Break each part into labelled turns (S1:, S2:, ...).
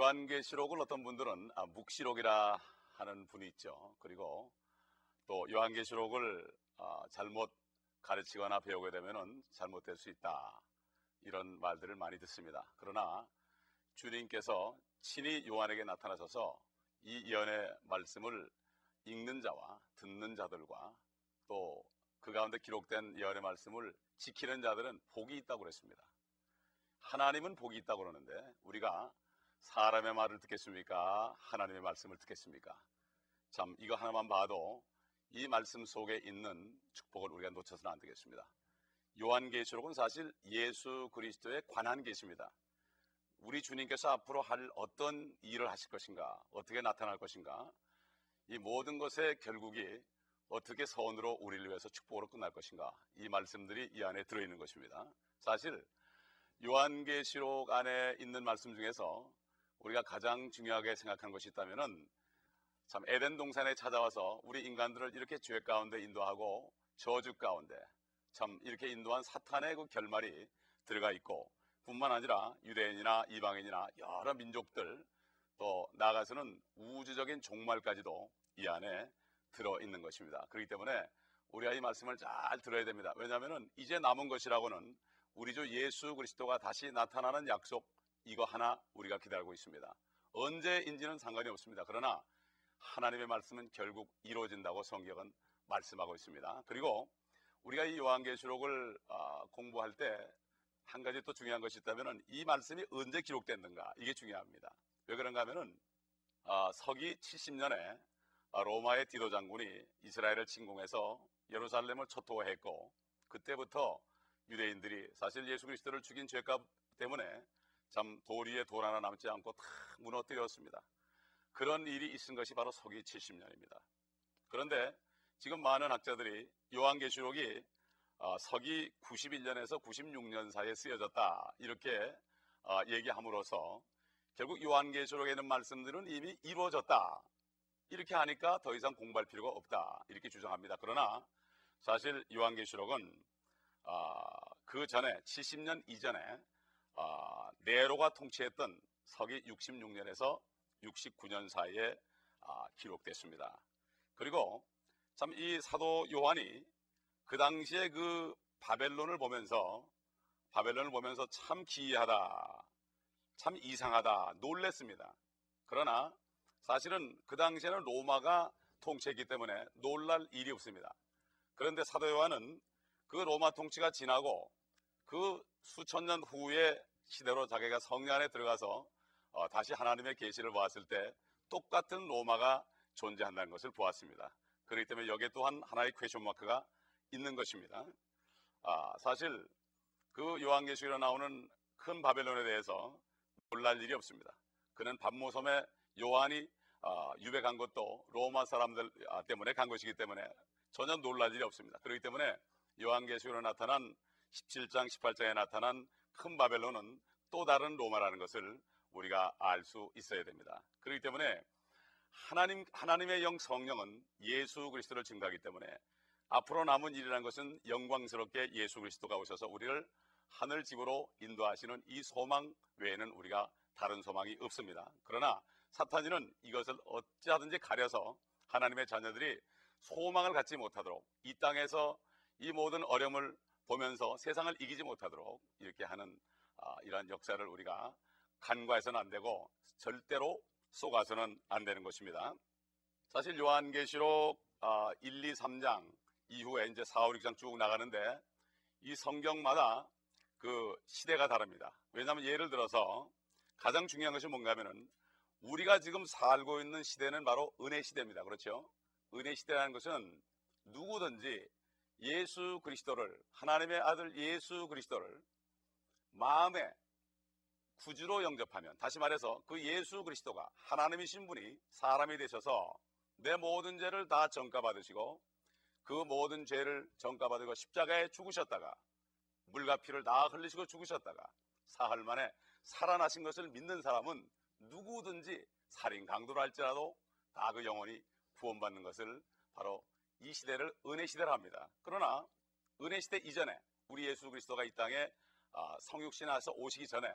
S1: 요한계시록을 어떤 분들은 아, 묵시록이라 하는 분이 있죠. 그리고 또 요한계시록을 아, 잘못 가르치거나 배우게 되면 잘못될 수 있다. 이런 말들을 많이 듣습니다. 그러나 주님께서 친히 요한에게 나타나셔서 이 예언의 말씀을 읽는 자와 듣는 자들과 또 그 가운데 기록된 예언의 말씀을 지키는 자들은 복이 있다고 그랬습니다. 하나님은 복이 있다고 그러는데 우리가 사람의 말을 듣겠습니까? 하나님의 말씀을 듣겠습니까? 참 이거 하나만 봐도 이 말씀 속에 있는 축복을 우리가 놓쳐서는 안 되겠습니다. 요한계시록은 사실 예수 그리스도에 관한 계시입니다. 우리 주님께서 앞으로 할 어떤 일을 하실 것인가, 어떻게 나타날 것인가, 이 모든 것의 결국이 어떻게 선으로 우리를 위해서 축복으로 끝날 것인가, 이 말씀들이 이 안에 들어있는 것입니다. 사실 요한계시록 안에 있는 말씀 중에서 우리가 가장 중요하게 생각하는 것이 있다면은 참 에덴 동산에 찾아와서 우리 인간들을 이렇게 죄 가운데 인도하고 저주 가운데 참 이렇게 인도한 사탄의 그 결말이 들어가 있고 뿐만 아니라 유대인이나 이방인이나 여러 민족들 또 나아가서는 우주적인 종말까지도 이 안에 들어 있는 것입니다. 그렇기 때문에 우리가 이 말씀을 잘 들어야 됩니다. 왜냐하면 이제 남은 것이라고는 우리 주 예수 그리스도가 다시 나타나는 약속 이거 하나 우리가 기다리고 있습니다. 언제인지는 상관이 없습니다. 그러나 하나님의 말씀은 결국 이루어진다고 성경은 말씀하고 있습니다. 그리고 우리가 이 요한계시록을 어, 공부할 때 한 가지 또 중요한 것이 있다면 이 말씀이 언제 기록됐는가 이게 중요합니다. 왜 그런가 하면은 어, 서기 70년에 로마의 디도 장군이 이스라엘을 침공해서 예루살렘을 초토화했고 그때부터 유대인들이 사실 예수 그리스도를 죽인 죄값 때문에 참 도리에 돌 하나 남지 않고 다 무너뜨렸습니다. 그런 일이 있은 것이 바로 서기 70년입니다. 그런데 지금 많은 학자들이 요한계시록이 어, 서기 91년에서 96년 사이에 쓰여졌다 이렇게 어, 얘기함으로써 결국 요한계시록에 있는 말씀들은 이미 이루어졌다 이렇게 하니까 더 이상 공부할 필요가 없다 이렇게 주장합니다. 그러나 사실 요한계시록은 어, 그 전에 70년 이전에 네로가 통치했던 서기 66년에서 69년 사이에 기록됐습니다. 그리고 참 이 사도 요한이 그 당시에 그 바벨론을 보면서 바벨론을 보면서 참 기이하다, 참 이상하다, 놀랬습니다. 그러나 사실은 그 당시에는 로마가 통치했기 때문에 놀랄 일이 없습니다. 그런데 사도 요한은 그 로마 통치가 지나고 그 수천 년 후의 시대로 자기가 성령 안에 들어가서 어, 다시 하나님의 계시를 보았을 때 똑같은 로마가 존재한다는 것을 보았습니다. 그렇기 때문에 여기에 또한 하나의 퀘션 마크가 있는 것입니다. 아, 사실 그 요한계시록에 나오는 큰 바벨론에 대해서 놀랄 일이 없습니다. 그는 반모섬에 요한이 아, 유배 간 것도 로마 사람들 아, 때문에 간 것이기 때문에 전혀 놀랄 일이 없습니다. 그렇기 때문에 요한계시록에 나타난 17장, 18장에 나타난 큰 바벨론은 또 다른 로마라는 것을 우리가 알 수 있어야 됩니다. 그렇기 때문에 하나님, 하나님의 영 성령은 예수 그리스도를 증거하기 때문에 앞으로 남은 일이라는 것은 영광스럽게 예수 그리스도가 오셔서 우리를 하늘 집으로 인도하시는 이 소망 외에는 우리가 다른 소망이 없습니다. 그러나 사탄이는 이것을 어찌하든지 가려서 하나님의 자녀들이 소망을 갖지 못하도록 이 땅에서 이 모든 어려움을 보면서 세상을 이기지 못하도록 이렇게 하는 아, 이러한 역사를 우리가 간과해서는 안 되고 절대로 속아서는 안 되는 것입니다. 사실 요한계시록 아, 1, 2, 3장 이후에 이제 4, 5, 6장 쭉 나가는데 이 성경마다 그 시대가 다릅니다. 왜냐하면 예를 들어서 가장 중요한 것이 뭔가 하면은 우리가 지금 살고 있는 시대는 바로 은혜 시대입니다. 그렇죠? 은혜 시대라는 것은 누구든지 예수 그리스도를 하나님의 아들 예수 그리스도를 마음에 구주로 영접하면 다시 말해서 그 예수 그리스도가 하나님이신 분이 사람이 되셔서 내 모든 죄를 다 정가받으시고 그 모든 죄를 정가받으고 십자가에 죽으셨다가 물과 피를 다 흘리시고 죽으셨다가 사흘 만에 살아나신 것을 믿는 사람은 누구든지 살인 강도를 할지라도 다 그 영혼이 구원받는 것을 바로 이 시대를 은혜 시대라 합니다. 그러나 은혜 시대 이전에 우리 예수 그리스도가 이 땅에 아, 성육신하서 오시기 전에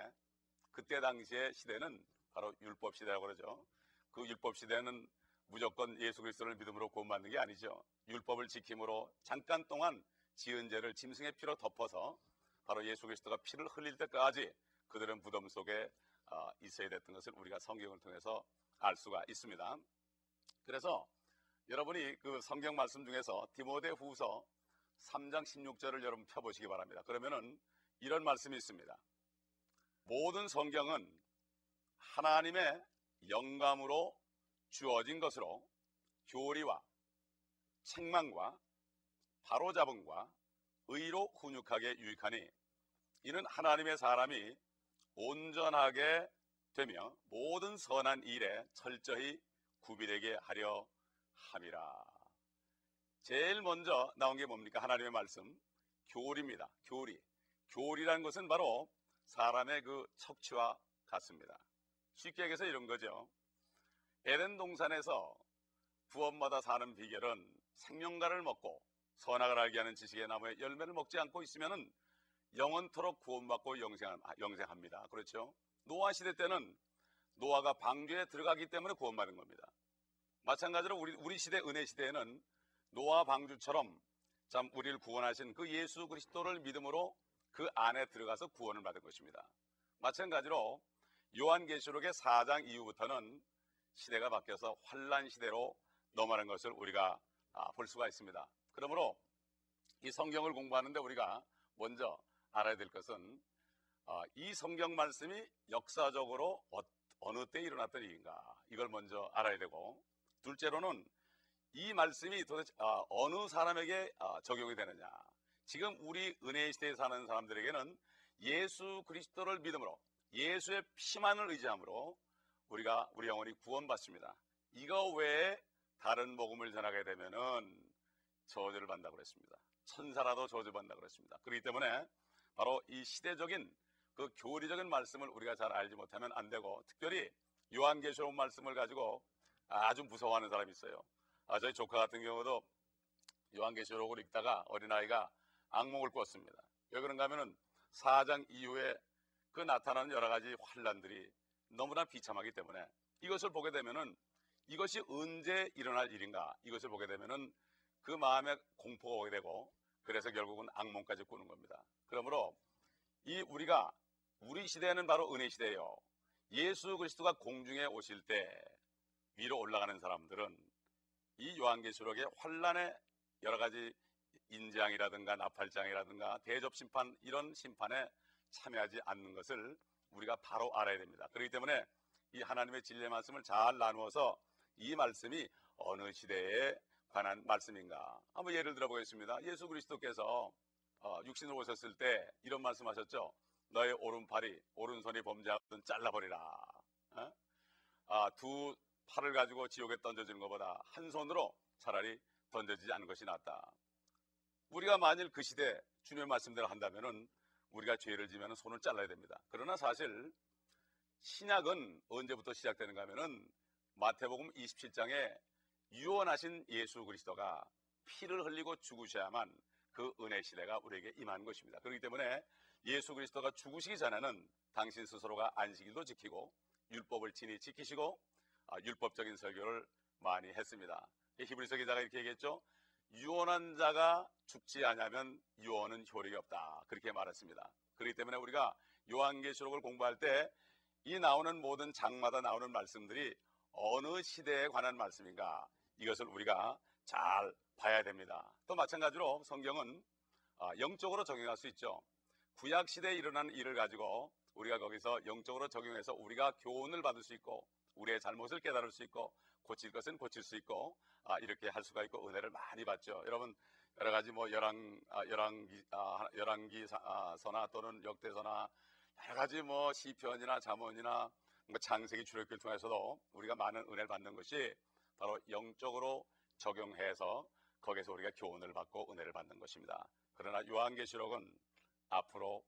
S1: 그때 당시의 시대는 바로 율법 시대라고 그러죠. 그 율법 시대는 무조건 예수 그리스도를 믿음으로 구원받는 게 아니죠. 율법을 지킴으로 잠깐 동안 지은 죄를 짐승의 피로 덮어서 바로 예수 그리스도가 피를 흘릴 때까지 그들은 무덤 속에 어, 있어야 됐던 것을 우리가 성경을 통해서 알 수가 있습니다. 그래서 여러분이 그 성경 말씀 중에서 디모데 후서 3장 16절을 여러분 펴보시기 바랍니다. 그러면은 이런 말씀이 있습니다. 모든 성경은 하나님의 영감으로 주어진 것으로 교리와 책망과 바로잡음과 의로 훈육하게 유익하니 이는 하나님의 사람이 온전하게 되며 모든 선한 일에 철저히 구비되게 하려 함이라. 제일 먼저 나온 게 뭡니까? 하나님의 말씀. 교리입니다. 교리. 교리라는 것은 바로 사람의 그 척추와 같습니다. 쉽게 얘기해서 이런 거죠. 에덴 동산에서 부업마다 사는 비결은 생명과를 먹고 선악을 알게 하는 지식의 나무의 열매를 먹지 않고 있으면은 영원토록 구원받고 영생, 영생합니다. 그렇죠? 노아 시대 때는 노아가 방주에 들어가기 때문에 구원받은 겁니다. 마찬가지로 우리, 우리 시대 은혜 시대에는 노아 방주처럼 참 우리를 구원하신 그 예수 그리스도를 믿음으로 그 안에 들어가서 구원을 받은 것입니다. 마찬가지로 요한계시록의 4장 이후부터는 시대가 바뀌어서 환란 시대로 넘어가는 것을 우리가 아, 볼 수가 있습니다. 그러므로 이 성경을 공부하는데 우리가 먼저 알아야 될 것은 어, 이 성경 말씀이 역사적으로 어, 느 때 일어났던 일인가 이걸 먼저 알아야 되고 둘째로는 이 말씀이 도대체 어, 느 사람에게 어, 적용이 되느냐 지금 우리 은혜 시대에 사는 사람들에게는 예수 그리스도를 믿음으로 예수의 피만을 의지함으로 우리가 우리 영혼이 구원받습니다. 이거 외에 다른 복음을 전하게 되면은 저주를 받는다고 그랬습니다. 천사라도 저주받는다고 그랬습니다. 그렇기 때문에 바로 이 시대적인 그 교리적인 말씀을 우리가 잘 알지 못하면 안 되고 특별히 요한계시록 말씀을 가지고 아주 무서워하는 사람이 있어요. 아, 저희 조카 같은 경우도 요한계시록을 읽다가 어린아이가 악몽을 꿨습니다. 왜 그런가 하면은 4장 이후에 그 나타나는 여러 가지 환란들이 너무나 비참하기 때문에 이것을 보게 되면은 이것이 언제 일어날 일인가 이것을 보게 되면은 그 마음에 공포가 오게 되고 그래서 결국은 악몽까지 꾸는 겁니다. 그러므로 이 우리가 우리 시대는 바로 은혜 시대예요. 예수 그리스도가 공중에 오실 때 위로 올라가는 사람들은 이 요한계시록의 환란의 여러 가지 인장이라든가 나팔장이라든가 대접 심판 이런 심판에 참여하지 않는 것을 우리가 바로 알아야 됩니다. 그렇기 때문에 이 하나님의 진리의 말씀을 잘 나누어서 이 말씀이 어느 시대에 관한 말씀인가? 한번 예를 들어 보겠습니다. 예수 그리스도께서 어, 육신으로 오셨을 때 이런 말씀하셨죠. 너의 오른팔이 오른손이 범죄하든 잘라버리라. 어? 아, 두 팔을 가지고 지옥에 던져지는 것보다 한 손으로 차라리 던져지지 않는 것이 낫다. 우리가 만일 그 시대 주님의 말씀대로 한다면은 우리가 죄를 지면 손을 잘라야 됩니다. 그러나 사실 신약은 언제부터 시작되는가 하면은 마태복음 27장에 유언하신 예수 그리스도가 피를 흘리고 죽으셔야만 그 은혜 시대가 우리에게 임한 것입니다. 그렇기 때문에 예수 그리스도가 죽으시기 전에는 당신 스스로가 안식일도 지키고 율법을 친히 지키시고 아, 율법적인 설교를 많이 했습니다. 히브리서 기자가 이렇게 얘기했죠. 유언한 자가 죽지 않으면 유언은 효력이 없다. 그렇게 말했습니다. 그렇기 때문에 우리가 요한계시록을 공부할 때 이 나오는 모든 장마다 나오는 말씀들이 어느 시대에 관한 말씀인가 이것을 우리가 잘 봐야 됩니다. 또 마찬가지로 성경은 아, 영적으로 적용할 수 있죠. 구약 시대에 일어난 일을 가지고 우리가 거기서 영적으로 적용해서 우리가 교훈을 받을 수 있고 우리의 잘못을 깨달을 수 있고 고칠 것은 고칠 수 있고 아, 이렇게 할 수가 있고 은혜를 많이 받죠. 여러분 여러 가지 뭐 열왕 아, 열왕기 아, 열왕기 아, 서나 또는 역대서나 여러 가지 뭐 시편이나 잠언이나 뭐 창세기 출애굽기를 통해서도 우리가 많은 은혜를 받는 것이 바로 영적으로 적용해서 거기서 우리가 교훈을 받고 은혜를 받는 것입니다. 그러나 요한계시록은 앞으로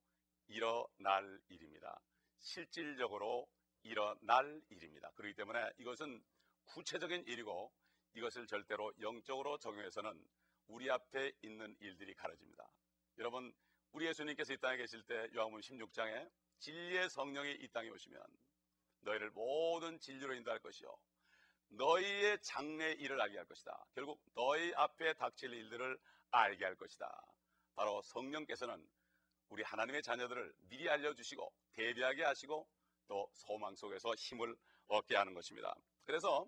S1: 일어날 일입니다. 실질적으로 일어날 일입니다. 그렇기 때문에 이것은 구체적인 일이고 이것을 절대로 영적으로 적용해서는 우리 앞에 있는 일들이 가려집니다. 여러분, 우리 예수님께서 이 땅에 계실 때 요한복음 16장에 진리의 성령이 이 땅에 오시면 너희를 모든 진리로 인도할 것이요 너희의 장래 일을 알게 할 것이다. 결국 너희 앞에 닥칠 일들을 알게 할 것이다. 바로 성령께서는 우리 하나님의 자녀들을 미리 알려주시고 대비하게 하시고 또 소망 속에서 힘을 얻게 하는 것입니다. 그래서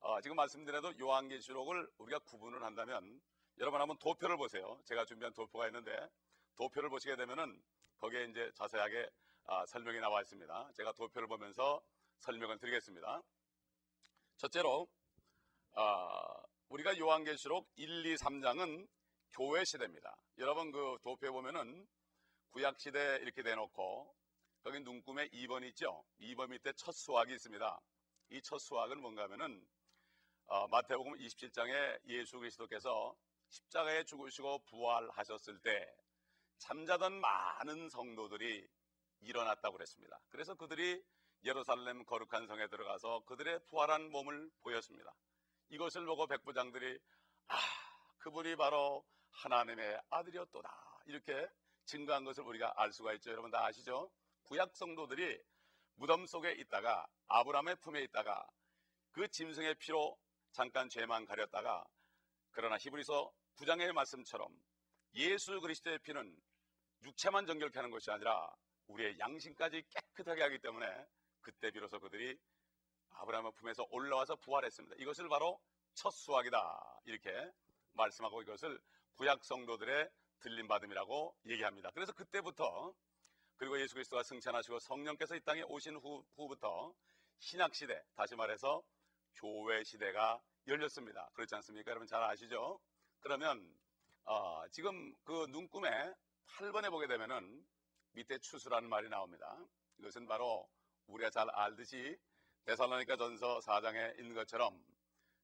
S1: 어, 지금 말씀드려도 요한계시록을 우리가 구분을 한다면 여러분 한번 도표를 보세요. 제가 준비한 도표가 있는데 도표를 보시게 되면은 거기에 이제 자세하게 아, 설명이 나와 있습니다. 제가 도표를 보면서 설명을 드리겠습니다. 첫째로 아, 우리가 요한계시록 1, 2, 3장은 교회 시대입니다. 여러분 그 도표에 보면은 구약 시대 이렇게 대놓고 거기 눈금에 2번 있죠. 2번 밑에 첫 수학이 있습니다. 이 첫 수학은 뭔가 하면은 어, 마태복음 27장에 예수 그리스도께서 십자가에 죽으시고 부활하셨을 때 잠자던 많은 성도들이 일어났다고 그랬습니다. 그래서 그들이 예루살렘 거룩한 성에 들어가서 그들의 부활한 몸을 보였습니다. 이것을 보고 백부장들이 아 그분이 바로 하나님의 아들이었도다 이렇게 증거한 것을 우리가 알 수가 있죠. 여러분 다 아시죠? 구약 성도들이 무덤 속에 있다가 아브라함의 품에 있다가 그 짐승의 피로 잠깐 죄만 가렸다가 그러나 히브리서 9장의 말씀처럼 예수 그리스도의 피는 육체만 정결케 하는 것이 아니라 우리의 양심까지 깨끗하게 하기 때문에 그때 비로소 그들이 아브라함의 품에서 올라와서 부활했습니다. 이것을 바로 첫 수학이다 이렇게 말씀하고 이것을 구약 성도들의 들림 받음이라고 얘기합니다. 그래서 그때부터 그리고 예수 그리스도가 승천하시고 성령께서 이 땅에 오신 후, 후부터 신약 시대 다시 말해서 교회 시대가 열렸습니다. 그렇지 않습니까? 여러분 잘 아시죠? 그러면 어, 지금 그 눈금에 8번에 보게 되면은 밑에 추수라는 말이 나옵니다. 이것은 바로 우리가 잘 알듯이 데살로니가 전서 4장에 있는 것처럼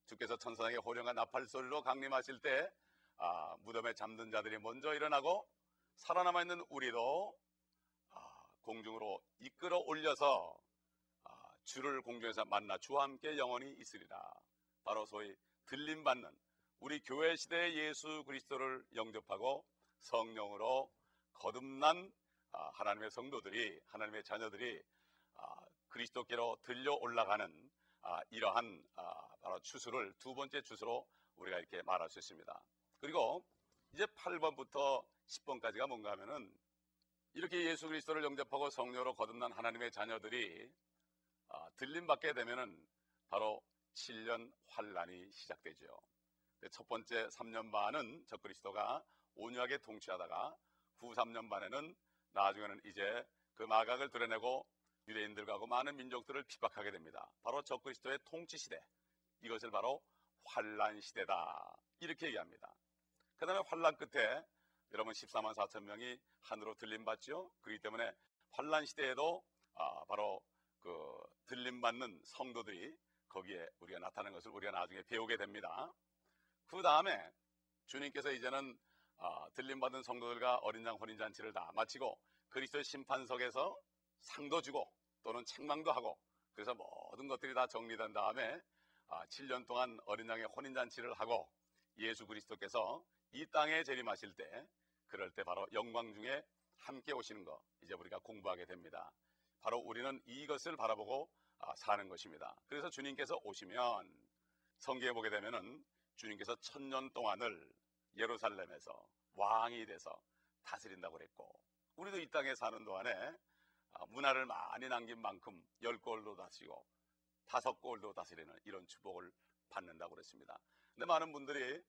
S1: 주께서 천사에게 호령과 나팔 소리로 강림하실 때 아, 무덤에 잠든 자들이 먼저 일어나고 살아남아 있는 우리도 아, 공중으로 이끌어 올려서 아, 주를 공중에서 만나 주와 함께 영원히 있으리라. 바로 소위 들림 받는 우리 교회 시대의 예수 그리스도를 영접하고 성령으로 거듭난 아, 하나님의 성도들이 하나님의 자녀들이 아, 그리스도께로 들려 올라가는 아, 이러한 바로 추수를 두 번째 추수로 우리가 이렇게 말할 수 있습니다. 그리고 이제 8번부터 10번까지가 뭔가 하면은 이렇게 예수 그리스도를 영접하고 성령으로 거듭난 하나님의 자녀들이 들림 받게 되면은 바로 7년 환란이 시작되죠. 첫 번째 3년 반은 저 그리스도가 온유하게 통치하다가 후 3년 반에는 나중에는 이제 그 마각을 드러내고 유대인들과 많은 민족들을 핍박하게 됩니다. 바로 저 그리스도의 통치 시대. 이것을 바로 환란 시대다. 이렇게 얘기합니다. 그 다음에 환란 끝에 여러분 14만 4천 명이 하늘로 들림 받죠. 그렇기 때문에 환란 시대에도 아, 바로 그 들림 받는 성도들이 거기에 우리가 나타나는 것을 우리가 나중에 배우게 됩니다. 그 다음에 주님께서 이제는 어, 들림받은 성도들과 어린 양 혼인 잔치를 다 마치고 그리스도의 심판석에서 상도 주고 또는 책망도 하고 그래서 모든 것들이 다 정리된 다음에 아, 7년 동안 어린 양의 혼인 잔치를 하고 예수 그리스도께서 이 땅에 재림하실 때 그럴 때 바로 영광 중에 함께 오시는 것 이제 우리가 공부하게 됩니다. 바로 우리는 이것을 바라보고 아, 사는 것입니다. 그래서 주님께서 오시면 성경에 보게 되면은 주님께서 천년 동안을 예루살렘에서 왕이 돼서 다스린다고 그랬고 우리도 이 땅에 사는 동안에 아, 문화를 많이 남긴 만큼 열 골도 다스리고 다섯 골도 다스리는 이런 축복을 받는다고 그랬습니다. 근데 많은 분들이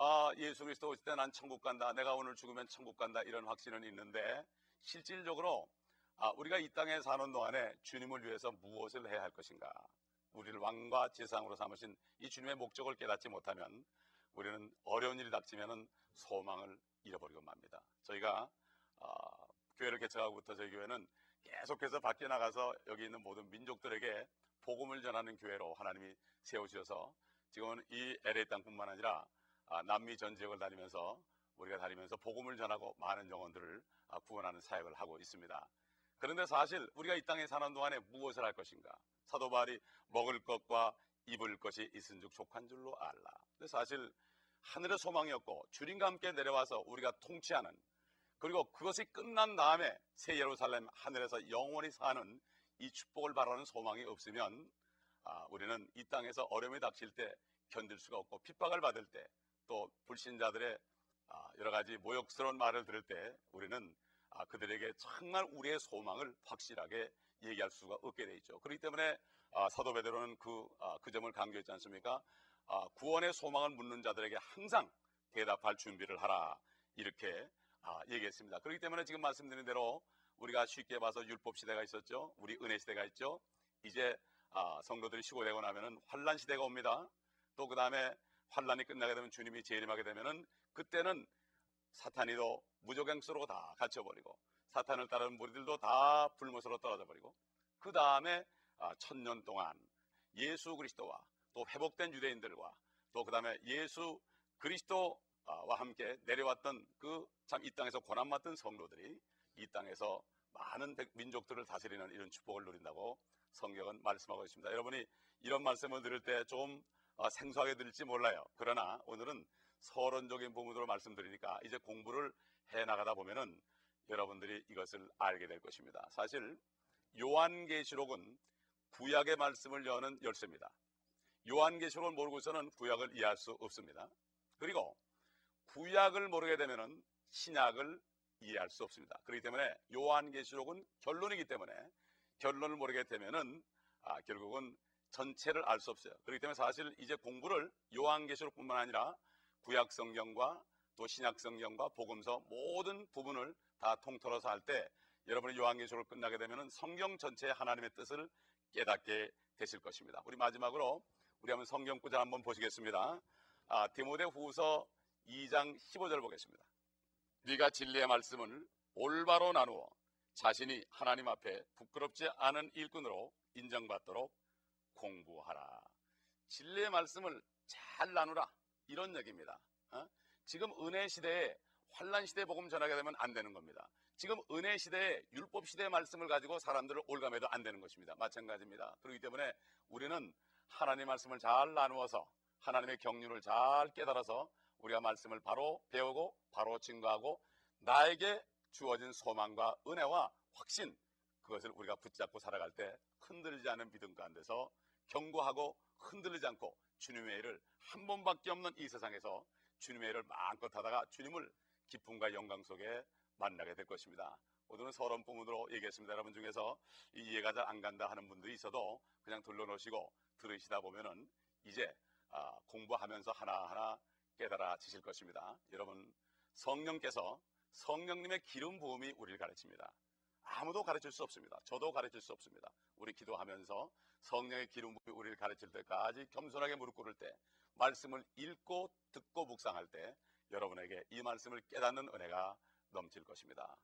S1: 아, 예수 그리스도 오실 때 난 천국 간다. 내가 오늘 죽으면 천국 간다. 이런 확신은 있는데 실질적으로 아, 우리가 이 땅에 사는 동안에 주님을 위해서 무엇을 해야 할 것인가? 우리를 왕과 제상으로 삼으신 이 주님의 목적을 깨닫지 못하면 우리는 어려운 일이 닥치면 소망을 잃어버리고 맙니다. 저희가 어, 교회를 개척하고부터 저희 교회는 계속해서 밖에 나가서 여기 있는 모든 민족들에게 복음을 전하는 교회로 하나님이 세우셔서 지금은 이 LA 땅뿐만 아니라 아, 남미 전 지역을 다니면서 우리가 다니면서 복음을 전하고 많은 영혼들을 아, 구원하는 사역을 하고 있습니다. 그런데 사실 우리가 이 땅에 사는 동안에 무엇을 할 것인가? 사도 바울이 먹을 것과 입을 것이 있은즉 족한 줄로 알라. 근데 사실 하늘의 소망이었고 주님과 함께 내려와서 우리가 통치하는 그리고 그것이 끝난 다음에 새 예루살렘 하늘에서 영원히 사는 이 축복을 바라는 소망이 없으면 아, 우리는 이 땅에서 어려움이 닥칠 때 견딜 수가 없고 핍박을 받을 때 또 불신자들의 아, 여러 가지 모욕스러운 말을 들을 때 우리는 아, 그들에게 정말 우리의 소망을 확실하게 얘기할 수가 없게 돼 있죠. 그렇기 때문에 아, 사도 베드로는 그, 아, 그 점을 강조했지 않습니까? 아, 구원의 소망을 묻는 자들에게 항상 대답할 준비를 하라 이렇게 아, 얘기했습니다. 그렇기 때문에 지금 말씀드린 대로 우리가 쉽게 봐서 율법 시대가 있었죠. 우리 은혜 시대가 있죠. 이제 아, 성도들이 시고되고 나면은 환란 시대가 옵니다. 또 그 다음에 환란이 끝나게 되면 주님이 재림하게 되면은 그때는 사탄이도 무조갱수로 다 갇혀버리고 사탄을 따르는 무리들도 다 불못으로 떨어져 버리고 그 다음에 아, 천년 동안 예수 그리스도와 또 회복된 유대인들과 또 그 다음에 예수 그리스도와 함께 내려왔던 그 참 이 땅에서 고난 받던 성도들이 이 땅에서 많은 백- 민족들을 다스리는 이런 축복을 누린다고 성경은 말씀하고 있습니다. 여러분이 이런 말씀을 들을 때좀 어, 생소하게 들릴지 몰라요. 그러나 오늘은 서론적인 부분으로 말씀드리니까 이제 공부를 해 나가다 보면은 여러분들이 이것을 알게 될 것입니다. 사실 요한계시록은 구약의 말씀을 여는 열쇠입니다. 요한계시록을 모르고서는 구약을 이해할 수 없습니다. 그리고 구약을 모르게 되면은 신약을 이해할 수 없습니다. 그렇기 때문에 요한계시록은 결론이기 때문에 결론을 모르게 되면은 아, 결국은 전체를 알 수 없어요. 그렇기 때문에 사실 이제 공부를 요한계시록뿐만 아니라 구약 성경과 또 신약 성경과 복음서 모든 부분을 다 통틀어서 할 때 여러분이 요한계시록을 끝나게 되면은 성경 전체의 하나님의 뜻을 깨닫게 되실 것입니다. 우리 마지막으로 우리 한번 성경 구절 한번 보시겠습니다. 아, 디모데 후서 2장 15절 보겠습니다. 네가 진리의 말씀을 올바로 나누어 자신이 하나님 앞에 부끄럽지 않은 일꾼으로 인정받도록 공부하라. 진리의 말씀을 잘 나누라. 이런 얘기입니다. 어? 지금 은혜 시대에 환란 시대 복음 전하게 되면 안 되는 겁니다. 지금 은혜 시대에 율법 시대의 말씀을 가지고 사람들을 올감해도 안 되는 것입니다. 마찬가지입니다. 그렇기 때문에 우리는 하나님의 말씀을 잘 나누어서 하나님의 경륜을 잘 깨달아서 우리가 말씀을 바로 배우고 바로 증거하고 나에게 주어진 소망과 은혜와 확신 그것을 우리가 붙잡고 살아갈 때 흔들리지 않은 믿음 가운데서 경고하고 흔들리지 않고 주님의 일을 한 번밖에 없는 이 세상에서 주님의 일을 마음껏 하다가 주님을 기쁨과 영광 속에 만나게 될 것입니다. 오늘은 서론 부분으로 얘기했습니다. 여러분 중에서 이 이해가 잘 안 간다 하는 분들이 있어도 그냥 둘러놓으시고 들으시다 보면은 이제 아, 공부하면서 하나하나 깨달아지실 것입니다. 여러분 성령께서 성령님의 기름 부음이 우리를 가르칩니다. 아무도 가르칠 수 없습니다. 저도 가르칠 수 없습니다. 우리 기도하면서 성령의 기름 부음이 우리를 가르칠 때까지 겸손하게 무릎 꿇을 때 말씀을 읽고 듣고 묵상할 때 여러분에게 이 말씀을 깨닫는 은혜가 넘칠 것입니다.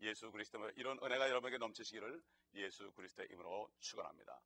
S1: 예수 그리스도 이런 은혜가 여러분에게 넘치시기를 예수 그리스도의 이름으로 축원합니다.